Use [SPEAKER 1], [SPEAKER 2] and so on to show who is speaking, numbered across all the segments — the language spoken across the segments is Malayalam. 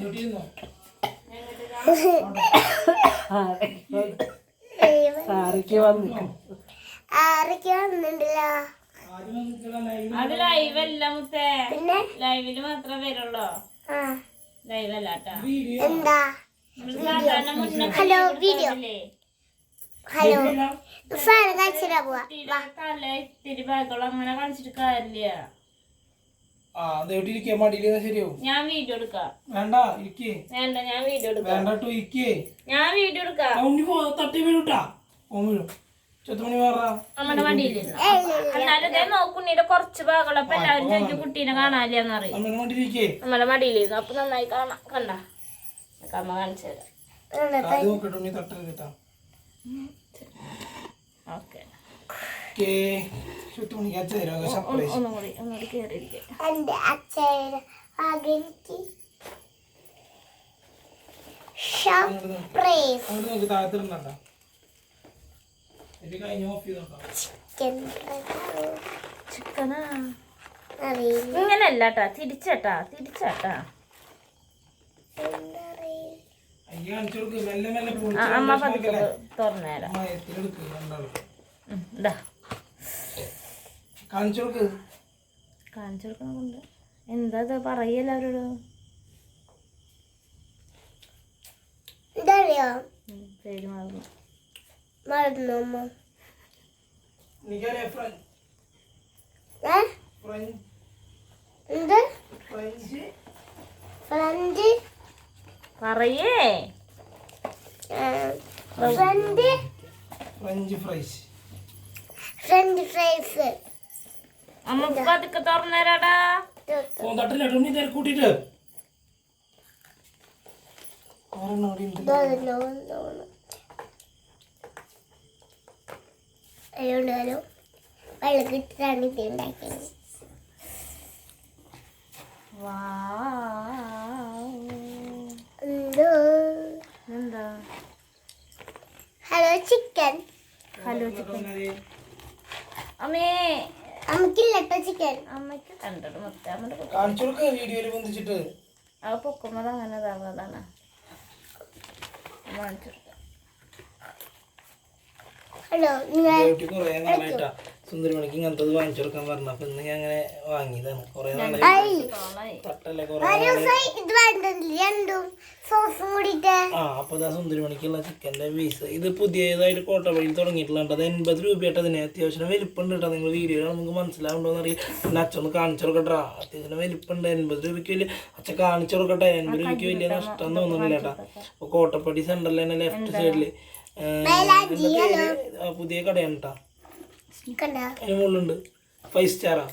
[SPEAKER 1] ഇരുന്നോ?
[SPEAKER 2] ആരൊക്കെ വന്നു?
[SPEAKER 3] ആരൊക്കെ വന്നിട്ടുണ്ടല്ലോ
[SPEAKER 1] ആദ്യം വന്നിട്ടുള്ള ലൈവ്
[SPEAKER 4] അത് ലൈവല്ല മുത്തേ.
[SPEAKER 3] പിന്നെ?
[SPEAKER 4] ലൈവിൽ മാത്രമേ വരുള്ളൂ?
[SPEAKER 3] ആ.
[SPEAKER 4] ലൈവല്ല
[SPEAKER 1] വീഡിയോ
[SPEAKER 3] എന്താ?
[SPEAKER 4] സാധാരണ മുന്നേ
[SPEAKER 3] ഹലോ വീഡിയോ ഹലോ.
[SPEAKER 4] ഇത്തിരി ബാഗുകൾ അങ്ങനെ കാണിച്ചിട്ട് കാര്യമില്ല.
[SPEAKER 1] ആ ഡ്യൂട്ടി ഇരിക്കുക മടിയിൽ ശരിയാവും.
[SPEAKER 4] ഞാൻ വീഡിയോ എടുക്കാം.
[SPEAKER 1] വേണ്ട ഇരിക്കേ.
[SPEAKER 4] വേണ്ട ഞാൻ വീഡിയോ എടുക്കാം.
[SPEAKER 1] വേണ്ട ടു ഇരിക്കേ.
[SPEAKER 4] ഞാൻ വീഡിയോ എടുക്കാം.
[SPEAKER 1] ഉണ്ണി പോ തട്ടി വീഴൂട്ടാ ഓൻ വീഴും ചുത്തുമണി മാറാ.
[SPEAKER 4] നമ്മുടെ വണ്ടിയിലിരുന്നു എന്നാലും ഇതേ നോക്കുണ്ണീടെ കുറച്ച് ഭാഗമുള്ള അപ്പൊ എല്ലാവരും ചോദിക്കും കുട്ടീനെ കാണാനില്ലെന്ന് അറിയും നമ്മളെ മടിയിലിരുന്നു. അപ്പൊ നന്നായി കാണാം. കണ്ട? അമ്മ കാണിച്ചു തരാം.
[SPEAKER 1] നോക്കട്ടെ തട്ടൽ കിട്ടാ
[SPEAKER 4] ഓക്കെ
[SPEAKER 3] എന്റെ
[SPEAKER 1] നോക്കാം
[SPEAKER 3] ചിക്കൻ
[SPEAKER 4] ചിക്കനാ ഇങ്ങനല്ല കേട്ടാ തിരിച്ചേട്ടാ തിരിച്ചേട്ടാ അമ്മ പതുക്കെ ഇതാ.
[SPEAKER 1] കാണിച്ചു
[SPEAKER 4] കാണിച്ചു എന്താ ഇത്? പറയല്ല അവരോട് പേര് മറന്നു.
[SPEAKER 3] മറന്നു അമ്മ.
[SPEAKER 1] ഫ്രഞ്ച്.
[SPEAKER 3] ഏ?
[SPEAKER 1] ഫ്രഞ്ച്.
[SPEAKER 4] പറയേ.
[SPEAKER 1] French fries.
[SPEAKER 3] Front fries.
[SPEAKER 4] നമുക്ക് പതുക്കെ തുറന്നേരാടാ
[SPEAKER 3] വെള്ളം കിട്ടിട്ടാണ് ഇത് ഉണ്ടാക്കിയത് എന്തോ
[SPEAKER 4] എന്താ
[SPEAKER 3] ഹലോ ചിക്കൻ.
[SPEAKER 4] Hello chicken. അമ്മേ.
[SPEAKER 3] അമ്മക്കില്ല കേട്ടോ ചിക്കൻ.
[SPEAKER 4] അമ്മയ്ക്ക് കണ്ടത് മൊത്തം
[SPEAKER 1] വീഡിയോയിൽ ബന്ധിച്ചിട്ട്.
[SPEAKER 4] ആ പൊക്കുമ്പോൾ അങ്ങനെ കൊടുക്കാം.
[SPEAKER 3] ഹലോ
[SPEAKER 1] സുന്ദരിമണിക്ക് ഇങ്ങനത്തെ വാങ്ങിച്ചു കൊടുക്കാൻ പറഞ്ഞു. അപ്പൊ ഇന്ന് ഞാൻ അങ്ങനെ വാങ്ങിയതാണ്. കുറേ നാളായി. തട്ടല്ലേ
[SPEAKER 3] ഒരു
[SPEAKER 1] കുറേ ആ അപ്പൊ ഇതാ സുന്ദരിമണിക്കുള്ള ചിക്കന്റെ പീസ് ഇത് പുതിയതായിട്ട് കോട്ടവഴിയിൽ തുടങ്ങിയിട്ടുള്ള അത് എൺപത് രൂപയായിട്ട് അതിന് അത്യാവശ്യം വലിപ്പമുണ്ട് കേട്ടോ. നിങ്ങൾ വീഡിയോ നമുക്ക് മനസ്സിലാവുണ്ടോന്ന് അറിയാം. പിന്നെ അച്ഛൻ ഒന്ന് കാണിച്ചു കൊടുക്കട്ടാ. അത്യാവശ്യം വലിപ്പമുണ്ട് എൺപത് രൂപയ്ക്ക് വലിയ അച്ഛൻ കാണിച്ചു കൊടുക്കട്ടെ. എൺപത് രൂപയ്ക്ക് വലിയ നഷ്ടം തോന്നുന്നില്ല കേട്ടോ. കോട്ടപ്പടി സെന്ററിൽ തന്നെ ലെഫ്റ്റ് സൈഡിൽ പുതിയ കടയാണ് കേട്ടോ. അതിന് മുകളിലുണ്ട്. ഫൈവ് സ്റ്റാറാ.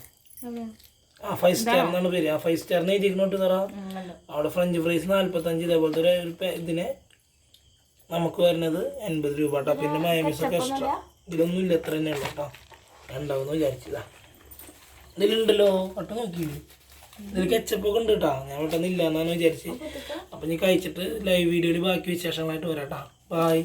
[SPEAKER 1] ആ. ഫൈവ് സ്റ്റാർ എന്നാണ് പേര്. ആ ഫൈവ് സ്റ്റാറിന് എഴുതിയിട്ടുണ്ട് തറ. അവിടെ ഫ്രഞ്ച് ഫ്രൈസ് നാല്പത്തഞ്ച് ഇതേപോലത്തെ ഒരു ഇതിന് നമുക്ക് വരുന്നത് എൺപത് രൂപ കേട്ടോ. പിന്നെ മയമീസ് ഒക്കെ എക്സ്ട്രാ ഇതിലൊന്നും ഇല്ല എത്ര തന്നെ ഉള്ളു കേട്ടോ. ഉണ്ടാവുമെന്ന് വിചാരിച്ചതാ. ഇതിലുണ്ടല്ലോ ഒട്ട നോക്കിയില്ലേ? ഇതിൽ കെച്ചപ്പൊക്കെ ഉണ്ട് കേട്ടോ. ഞാൻ പെട്ടെന്ന് ഇല്ല എന്നാണ് വിചാരിച്ചത്. അപ്പം നീ കഴിച്ചിട്ട് ലൈവ് വീഡിയോയിൽ ബാക്കി വിശേഷങ്ങളായിട്ട് വരാം കേട്ടോ. ബായ്